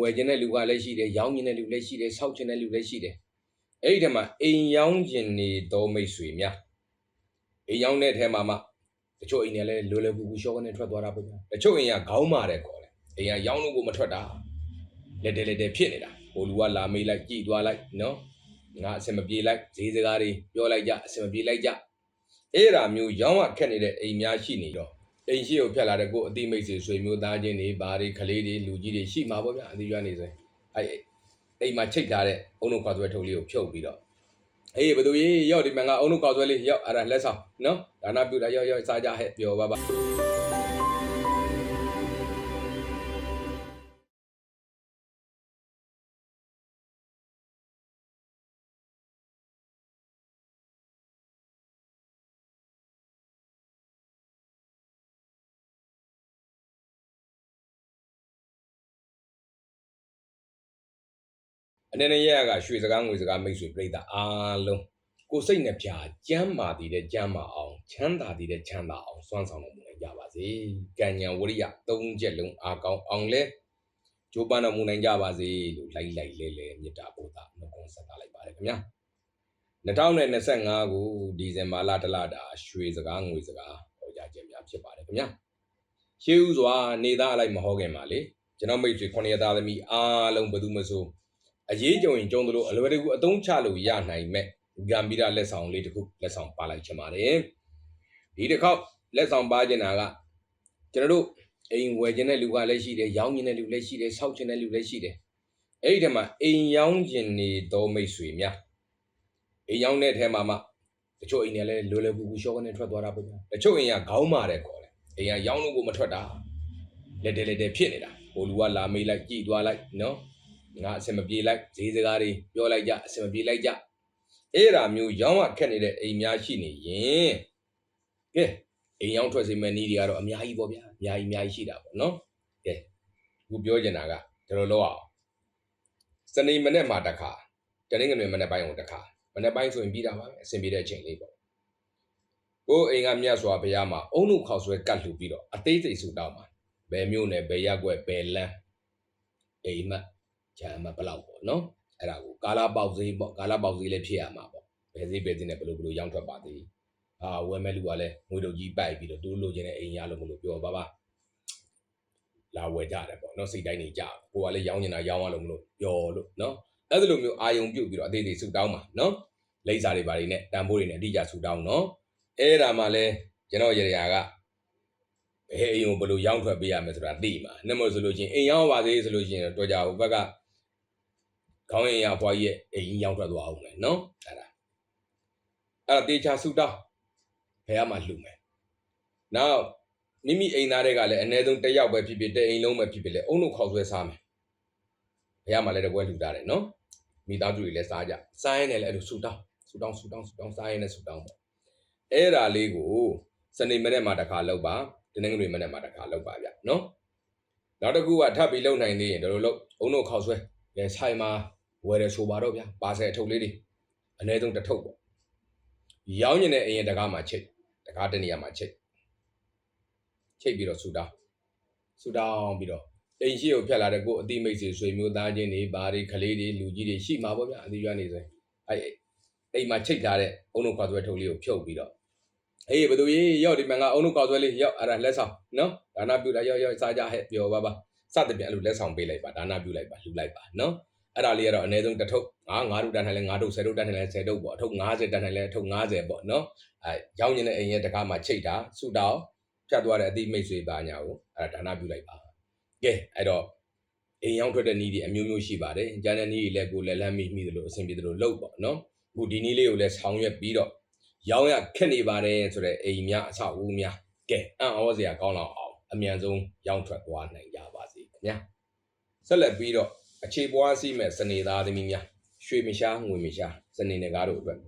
ဝယ်ခြင်းတဲ့လူကလည်းရှိတယ်ရောင်းခြင်းတဲ့လူလည်းရှိတယ်ဆောက်ခြင်းတဲ့လူလည်းရှိတယ်အဲ့ဒီတည်းမှာအိမ်ရောင်းခြင်းနေတော့မိတ်ဆွေများအိမ်ရောင်းတဲ့ထဲမှာမှတချို့အိမ်တွေလည်းလွယ်လွယ်ကူကူရှော့ကနေထွက်သွားတာပေါ့ဗျာတချို့အိမ်ကခေါင်းမာတယ်ခေါ်တယ်အိမ်ကရောင်းလို့ကိုမထွက်တာလက်တယ်လက်တယ်ဖြစ်နေတာဟိုလူကလာမေးလိုက်ကြည်သွားလိုက်နော်ငါအစင်မပြေလိုက်ဈေးစကားတွေပြောလိုက်ကြအစင်မပြေလိုက်ကြအဲ့ဒါမျိုးရောင်းရခက်နေတဲ့အိမ်များရှိနေတော့ အိမ်ရှိကိုဖြတ်လာတဲ့ကိုယ်အတိမိတ်ဆွေဆွေမျိုးသားချင်းတွေဘာတွေကလေးတွေလူကြီးတွေရှိမှာပေါ့ဗျာအတိရွာနေဆိုရင်အဲ့အိမ်မှာချိတ်ထားတဲ့အုံနုခွာသွဲထုပ်လေးကိုဖြုတ်ပြီးတော့အေးဘယ်သူကြီးရောက်ဒီမှာငါအုံနုခွာသွဲလေးရောက်အဲ့ဒါလက်ဆောင်နော်ဒါနာပြုတာရောက်ရောက်စားကြဟဲ့ပြောပါပါ အနေနဲ့ရရကရွှေစကားငွေစကားမိတ်ဆွေပြိတ္တာအားလုံးကိုယ်စိတ်နှပြကျမ်းမာတည်တဲ့ကျမ်းမာအောင်ချမ်းသာတည်တဲ့ချမ်းသာအောင်စွမ်းဆောင်တော်မူနိုင်ကြပါစေကံဉဏ်ဝရိယသုံးချက်လုံးအားကောင်းအောင်လဲကျိုးပန်းတော်မူနိုင်ကြပါစေလို့လိုက်လိုက်လဲလဲမေတ္တာပို့တာနှုတ်ခွန်းဆက်တာလိုက်ပါတယ်ခင်ဗျာ2025ခုဒီဇင်ဘာလတလတာရွှေစကားငွေစကားဟောကြားခြင်းများဖြစ်ပါတယ်ခင်ဗျာရှေးဥစွာနေသားအလိုက်မဟောခင်ပါလေကျွန်တော်မိတ်ဆွေ9ရက်သားသမီးအားလုံးဘယ်သူမဆို အရေးကြုံရင်ကြုံသလိုအလွယ်တကူအသုံးချလို့ရနိုင်မဲ့ဂမ်ဘီရာလက်ဆောင်လေးတစ်ခုလက်ဆောင်ပါလိုက်ချင်ပါတယ်ဒီတစ်ခေါက်လက်ဆောင်ပါချင်တာကကျွန်တော်တို့အိမ်ဝယ်ခြင်းတဲ့လူကလည်းရှိတယ်ရောင်းခြင်းတဲ့လူလည်းရှိတယ်ဆောက်ခြင်းတဲ့လူလည်းရှိတယ်အဲ့ဒီတည်းမှာအိမ်ရောင်းခြင်းနေတော့မိတ်ဆွေများအိမ်ရောင်းတဲ့ထဲမှာမှတချို့အိမ်တွေလည်းလွယ်လွယ်ကူကူရှော့ကနေထွက်သွားတာပေါ့ဗျာတချို့အိမ်ကခေါင်းမာတယ်ခေါ်တယ်အိမ်ကရောင်းလို့ကိုမထွက်တာလက်တယ်လက်တယ်ဖြစ်နေတာဟိုလူကလာမေးလိုက်ကြည်သွားလိုက်နော် ငါအစင်မပြေလိုက်ဈေးစကားတွေပြောလိုက်ကြအစင်မပြေလိုက်ကြအဲ့ဒါမျိုးရောင်းရခက်နေတဲ့အိမ်များရှိနေရင်ကဲအိမ်ရောင်းထွက်စီမဲ့နည်းတွေကတော့အများကြီးပေါ့ဗျာအများကြီးအများကြီးရှိတာပေါ့နော်ကဲခုပြောချင်တာကဒီလိုလောက်အောင်စနေမနေ့မှာတစ်ခါတနင်္ဂနွေမနေ့ပိုင်းကိုတစ်ခါမနေ့ပိုင်းဆိုရင်ပြီးတာပါပဲအဆင်ပြေတဲ့အချိန်လေးပေါ့ကိုယ်အိမ်ကမြတ်စွာဘုရားမှာအုံနုခေါက်ဆွဲကတ်လှူပြီးတော့အသေးစိတ်ဆူတောင်းပါဘယ်မျိုးနဲ့ဘယ်ရက်ွက်ဘယ်လမ်းအိမ်မက် ဂျာမဘလောက်ပေါ့နော်အဲ့ဒါကိုကာလာပေါက်ဈေးပေါ့ကာလာပေါက်ဈေးလည်းဖြစ်ရမှာပေါ့ဘယ်ဈေးပဲဈေးနဲ့ဘယ်လိုဘယ်လိုရောင်းထွက်ပါသေးအာဝယ်မဲ့လူကလည်းငွေတုပ်ကြီးပိုက်ပြီးတော့သူတို့လိုချင်တဲ့အိမ်ရလို့မလို့ပြောပါပါလာဝယ်ကြတယ်ပေါ့နော်စိတ်တိုင်းနေကြကိုကလည်းရောင်းနေတာရောင်းရလို့မလို့ပြောလို့နော်အဲ့လိုမျိုးအာယုံပြုတ်ပြီးတော့အသေးသေးဆူတောင်းပါနော်လိမ့်စာတွေဘာတွေနဲ့တန်ဖိုးတွေနဲ့အတိအကျဆူတောင်းနော်အဲ့ဒါမှလည်းကျွန်တော်ရရကဘယ်အိမ်ကိုဘယ်လိုရောင်းထွက်ပေးရမလဲဆိုတာသိမှာနှမလို့ဆိုလို့ချင်းအိမ်ရောင်းပါသေးဆိုလို့ချင်းတော့ကြဟိုဘက်က ခေါင်းရင်ရဘွားကြီးရဲ့အိမ်ကြီးရောက်ထွက်သွားအောင်မယ်နော်အဲ့ဒါအဲ့ဒါတေချာဆူတောင်းဘယ်မှာလှူမယ်နောက်မိမိအိမ်သားတွေကလည်းအ ਨੇ ဆုံးတစ်ယောက်ပဲဖြစ်ဖြစ်တဲ့အိမ်လုံးပဲဖြစ်ဖြစ်လေအုံတို့ခေါက်ဆွဲစားမယ်ဘယ်မှာလည်းတပွဲလှူတာတယ်နော်မိသားစုတွေလည်းစားကြစားရင်လည်းအဲ့လိုဆူတောင်းဆူတောင်းဆူတောင်းဆူတောင်းစားရင်လည်းဆူတောင်းပေါ့အဲ့ဒါလေးကိုစနေမနေ့မှာတစ်ခါလောက်ပါတနင်္ဂနွေမနေ့မှာတစ်ခါလောက်ပါဗျနော်နောက်တစ်ခုကထပ်ပြီးလုံနိုင်သေးရင်ဒီလိုလို့အုံတို့ခေါက်ဆွဲလေဆိုင်မှာ ဝယ်တယ်ဆိုပါတော့ဗျာပါဆယ်အထုပ်လေးတွေအနည်းဆုံးတစ်ထုပ်ပေါ့ရောင်းညင်တဲ့အရင်တကားမှာချိတ်တကားတနေရာမှာချိတ်ချိတ်ပြီးတော့ဆူတောင်းဆူတောင်းပြီးတော့အိမ်ရှိကိုဖြတ်လာတဲ့ကိုယ်အတိမိတ်ဆွေဆွေမျိုးသားချင်းတွေဘာတွေကလေးတွေလူကြီးတွေရှိမှာပေါ့ဗျာအတိရွာနေဆိုရင်အဲအိမ်မှာချိတ်ထားတဲ့အုံနုခွာသွဲထုပ်လေးကိုဖြုတ်ပြီးတော့အေးဘယ်သူကြီးရောက်ဒီမှာငါအုံနုခွာသွဲလေးရောက်အဲ့ဒါလက်ဆောင်နော်ဒါနာပြုတာရောက်ရောက်စားကြဟဲ့ပြောပါပါစသဖြင့်အဲ့လိုလက်ဆောင်ပေးလိုက်ပါဒါနာပြုလိုက်ပါလှူလိုက်ပါနော် အဲ့ဒါလေးကတော့အနည်းဆုံးတစ်ထုပ်ငါးငါးထုပ်တန်းထိုင်လဲငါးထုပ်ဆယ်ထုပ်တန်းထိုင်လဲဆယ်ထုပ်ပေါ့အထုပ်90တန်းထိုင်လဲအထုပ်90ပေါ့နော်အဲရောင်းနေတဲ့အိမ်ရဲ့တကားမှာချိတ်တာဆူတောင်းဖြတ်သွားတဲ့အတိမိတ်ဆွေပါညာကိုအဲဒါဒါနပြုလိုက်ပါကဲအဲ့တော့အိမ်ရောင်းထွက်တဲ့နည်းတွေအမျိုးမျိုးရှိပါတယ်ကျန်တဲ့နည်းတွေလည်းကိုယ်လည်းလမ်းမိမိသလိုအဆင်ပြေသလိုလုပ်ပေါ့နော်အခုဒီနည်းလေးကိုလည်းဆောင်ရွက်ပြီးတော့ရောင်းရခက်နေပါတယ်ဆိုတော့အိမ်များအဆောက်အဦများကဲအံ့ဩစရာကောင်းလောက်အောင်အမြန်ဆုံးရောင်းထွက်သွားနိုင်ကြပါစေခင်ဗျာဆက်လက်ပြီးတော့ အခြေပွားစီးမဲ့စနေသားသမီးများရွှေမရှားငွေမရှားစနေနဂါတို့အတွက်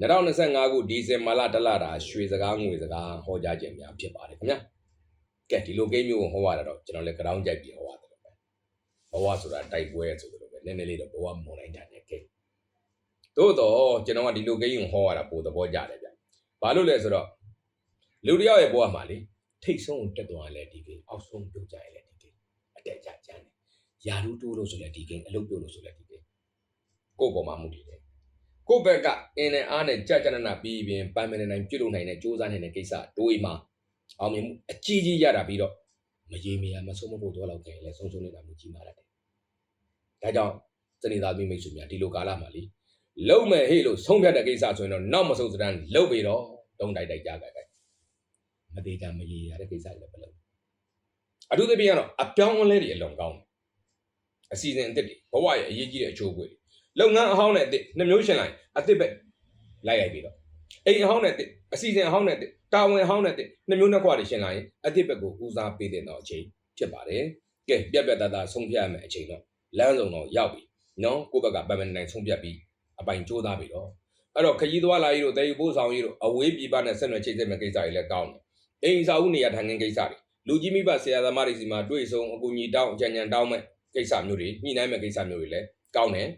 2025ခုဒီဇင်ဘာလတလတာရွှေစကားငွေစကားဟောကြားခြင်းများဖြစ်ပါတယ်ခင်ဗျာကဲဒီလိုကိန်းမျိုးကိုဟောရတာတော့ကျွန်တော်လည်းကြောင်းကြိုက်ပြီးဟောရတယ်ပဲဘဝဆိုတာတိုက်ပွဲဆိုလိုပဲနည်းနည်းလေးတော့ဘဝမုံနိုင်တာနဲ့ကိန်းသို့တော့ကျွန်တော်ကဒီလိုကိန်းကိုဟောရတာပိုသဘောကျတယ်ဗျဘာလို့လဲဆိုတော့လူတစ်ယောက်ရဲ့ဘဝမှာလေထိတ်ဆုံးတက်သွားလဲဒီကိန်းအောက်ဆုံးပြုတ်ကြရလဲဒီကိန်းအတက်ကြကြမ်းတယ် ယာလူတိုးလို့ဆိုလဲဒီကိန်းအလုပ်ပြုတ်လို့ဆိုလဲဒီကိန်းကိုယ့်ပေါ်မှာမှုတည်တယ်ကိုယ့်ဘက်ကအင်းနဲ့အားနဲ့ကြကြနနပြီးရင်ပန်းမနေနိုင်ပြုတ်လို့နိုင်တဲ့စူးစမ်းနေတဲ့ကိစ္စတွေးမှာအောင်မြင်မှုအကြီးကြီးရတာပြီးတော့မရေမရမဆုံးမဖို့တော့လောက်ခင်လဲဆုံးရှုံးနေတာမျိုးကြီးမာတယ်ဒါကြောင့်စနေသားမိမိတ်ဆွေများဒီလိုကာလမှာလीလုံးမဲ့ဟေ့လို့ဆုံးဖြတ်တဲ့ကိစ္စဆိုရင်တော့နောက်မဆုံးစတန်းလုံးပြီးတော့တုံးတိုက်တိုက်ကြကြကြမသေးချာမရေရတဲ့ကိစ္စတွေလည်းမလုပ်အထူးသဖြင့်ကတော့အပြောင်းအလဲတွေအလွန်ကောင်းတယ် အစီအစဉ်အသစ်တွေဘဝရဲ့အရေးကြီးတဲ့အချိုးအကွေတွေလုပ်ငန်းအဟောင်းနဲ့အသစ်နှမျိုးရှင်လိုက်အသစ်ပဲလိုက်ရိုက်ပြီးတော့အိမ်အဟောင်းနဲ့အသစ်အစီအစဉ်အဟောင်းနဲ့အသစ်တာဝန်အဟောင်းနဲ့အသစ်နှမျိုးနှစ်ခွတွေရှင်လာရင်အသစ်ဘက်ကိုဦးစားပေးတဲ့တော့အချိန်ဖြစ်ပါတယ်ကဲပြက်ပြက်တသားဆုံးဖြတ်ရမယ်အချိန်တော့လမ်းစုံတော့ရောက်ပြီနော်ကိုယ့်ဘက်ကပတ်မန်နိုင်ဆုံးဖြတ်ပြီးအပိုင်ကြိုးစားပြီတော့အဲ့တော့ခကြီးသွားလာရေးတို့တဲယူပို့ဆောင်ရေးတို့အဝေးပြည်ပနဲ့ဆက်နွယ်ချိတ်ဆက်မဲ့ကိစ္စတွေလည်းကောင်းတယ်အိမ်စာဦးနေရာထိုင်ခင်းကိစ္စတွေလူကြီးမိဘဆရာသမားတွေစီမှာတွေ့ဆုံအကူအညီတောင်းအကြံဉာဏ်တောင်းမဲ့ ကိစ္စမျိုးတွေညှိနှိုင်းမဲ့ကိစ္စမျိုးတွေလည်းကောင်းတယ်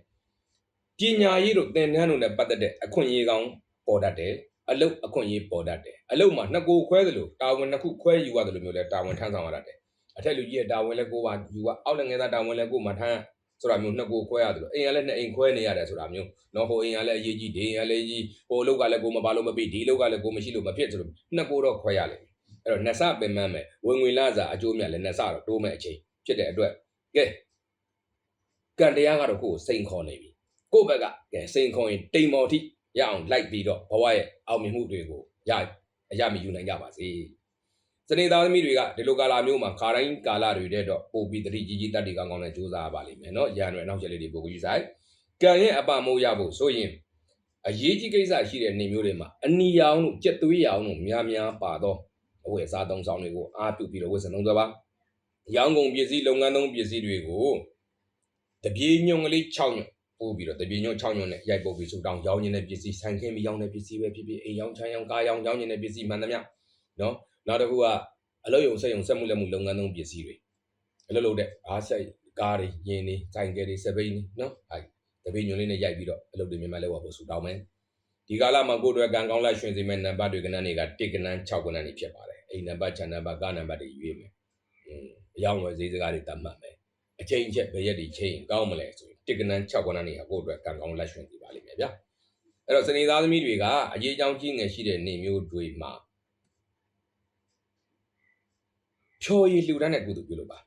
ပညာရေးတို့သင်တန်းတို့နဲ့ပတ်သက်တဲ့အခွင့်အရေးကောင်းပေါ်တတ်တယ်အလုတ်အခွင့်အရေးပေါ်တတ်တယ်အလုတ်မှာနှစ်ကိုယ်ခွဲသလိုတာဝန်နှစ်ခုခွဲယူရတယ်လို့မျိုးလဲတာဝန်ထမ်းဆောင်ရတတ်တယ်အထက်လူကြီးရဲ့တာဝန်လည်းကိုယ်ပါယူရအောက်လည်းငယ်သားတာဝန်လည်းကိုယ်မှထမ်းဆိုတာမျိုးနှစ်ကိုယ်ခွဲရတယ်လို့အိမ်ကလည်းနှစ်အိမ်ခွဲနေရတယ်ဆိုတာမျိုးနော်ဟိုအိမ်ကလည်းအရေးကြီးဒီအိမ်ကလည်းကြီးဟိုအလုတ်ကလည်းကိုယ်မပါလို့မပြီးဒီအလုတ်ကလည်းကိုယ်မရှိလို့မဖြစ်ဆိုလို့နှစ်ကိုယ်တော့ခွဲရလိမ့်မယ်အဲ့တော့နှစ်ဆပင်မမယ်ဝင်ငွေလာစားအကျိုးမြတ်လည်းနှစ်ဆတော့တိုးမဲ့အချိန်ဖြစ်တဲ့အတွက်ကဲ ကံတရားကတော့ကိုယ်ကိုစိန်ခေါ်နေပြီကိုယ့်ဘက်ကကဲစိန်ခေါ်ရင်တိမ်မော်ထိရအောင်လိုက်ပြီးတော့ဘဝရဲ့အောင်မြင်မှုတွေကိုရအရမယူနိုင်ကြပါစေစနေသားသမီးတွေကဒီလိုကာလမျိုးမှာခါတိုင်းကာလတွေတဲ့တော့ပိုပြီးတတိကြီးကြီးတတ်တွေကောင်းကောင်းနဲ့စူးစမ်းပါလိမ့်မယ်နော်ရန်ရွယ်နောက်ချက်လေးတွေပိုကြီးဆိုင်ကံရဲ့အပမိုးရဖို့ဆိုရင်အရေးကြီးကိစ္စရှိတဲ့နေမျိုးတွေမှာအနီရောင်တို့ကြက်သွေးရောင်တို့များများပါတော့အဝယ်စားသုံးဆောင်တွေကိုအားပြုပြီးတော့ဝယ်စံသုံးသွားပါရောင်းကုန်ပစ္စည်းလုပ်ငန်းသုံးပစ္စည်းတွေကို တပြေညုံကလေး6ညုံပို့ပြီးတော့တပြေညုံ6ညုံနဲ့ရိုက်ပုတ်ပြီးဆူတောင်းရောင်းနေတဲ့ပစ္စည်းဆိုင်ခင်းပြီးရောင်းတဲ့ပစ္စည်းပဲဖြစ်ဖြစ်အိမ်ရောင်းချမ်းရောင်းကားရောင်းရောင်းနေတဲ့ပစ္စည်းမှန်သမျှနော်နောက်တစ်ခုကအလုပ်ရုံစက်ရုံစက်မှုလက်မှုလုပ်ငန်းသုံးပစ္စည်းတွေအလုပ်လုပ်တဲ့အားဆက်ကားတွေယင်းတွေဆိုင်ကယ်တွေစပိန်တွေနော်အဲတပြေညုံလေးနဲ့ရိုက်ပြီးတော့အလုပ်တွေမြန်မာလောက်ဖို့ဆူတောင်းမယ်ဒီကာလမှာကိုယ့်အတွက်ကံကောင်းလိုက်ရှင်စေမဲ့နံပါတ်တွေကဏ္ဍတွေက1ကဏ္ဍ6ကဏ္ဍတွေဖြစ်ပါတယ်အိမ်နံပါတ်ခြံနံပါတ်ကားနံပါတ်တွေရွေးမယ်အင်းအယောင်ဝယ်ဈေးစကားတွေတတ်မှတ်မယ် အချိန်ချက်ဘယ်ရက်ဒီချိန်ကောင်းမလဲဆိုရင်1ကဏ္ဍ6ကဏ္ဍတွေကကိုယ့်အတွက်ကံကောင်းလိုက်ရှင်စေပါလိမ့်မယ်ဗျာအဲ့တော့စနေသားသမီးတွေကအရေးအကြောင်းကြီးငယ်ရှိတဲ့နေမျိုးတွေမှာဖြော်ရည်လှူဒန်းတဲ့ကုသိုလ်ပြုလို့ပါ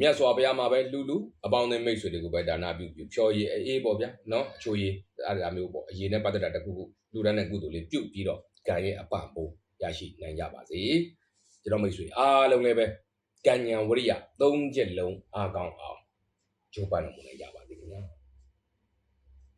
မြတ်စွာဘုရားမှာပဲလူလူအပေါင်းအသင်းမိတ်ဆွေတွေကိုပဲဒါနာပြုပြုဖြော်ရည်အေးပေါ့ဗျာနော်အချိုရည်အဲ့ဒါမျိုးပေါ့အရေးနဲ့ပတ်သက်တာတစ်ခုခုလှူဒန်းတဲ့ကုသိုလ်လေးပြုတ်ပြီးတော့ကံရဲ့အပံပိုးရရှိနိုင်ကြပါစေကျွန်တော်မိတ်ဆွေအားလုံးလည်းပဲ ကံဉဏ်ဝရိယ၃ချက်လုံးအားကောင်းအောင်ကြိုးပမ်းလို့နိုင်ကြပါစေခင်ဗျာ